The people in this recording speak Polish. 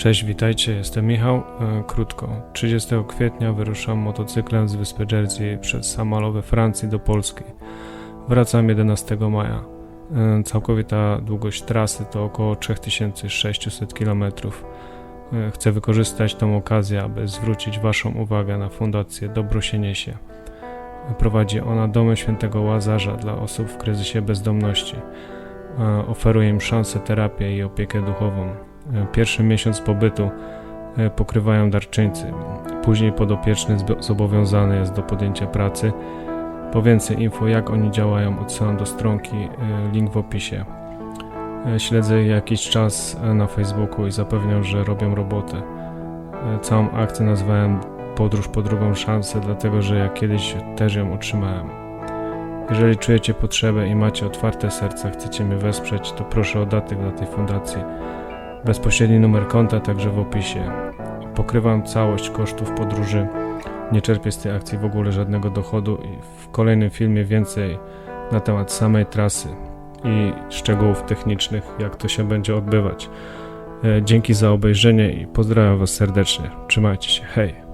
Cześć, witajcie, jestem Michał. E, Krótko. 30 kwietnia wyruszam motocyklem z wyspy Jersey przez Samal we Francji do Polski. Wracam 11 maja. E, Całkowita długość trasy to około 3600 km. E, Chcę wykorzystać tą okazję, aby zwrócić Waszą uwagę na Fundację Dobro się niesie. Prowadzi ona domy świętego Łazarza dla osób w kryzysie bezdomności. Oferuje im szansę, terapię i opiekę duchową. E, Pierwszy miesiąc pobytu e, pokrywają darczyńcy. Później podopieczny zobowiązany jest do podjęcia pracy. Po więcej info, jak oni działają, odsyłam do stronki, e, link w opisie. Śledzę jakiś czas na Facebooku i zapewniam, że robią robotę. Całą akcję nazwałem Podróż po drugą szansę, dlatego że ja kiedyś też ją otrzymałem. Jeżeli czujecie potrzebę i macie otwarte serce, chcecie mnie wesprzeć, to proszę o datek dla tej fundacji. Bezpośredni numer konta także w opisie. Pokrywam całość kosztów podróży. Nie czerpię z tej akcji w ogóle żadnego dochodu w kolejnym filmie więcej na temat samej trasy i szczegółów technicznych, jak to się będzie odbywać. E, Dzięki za obejrzenie i pozdrawiam Was serdecznie. Trzymajcie się. Hej!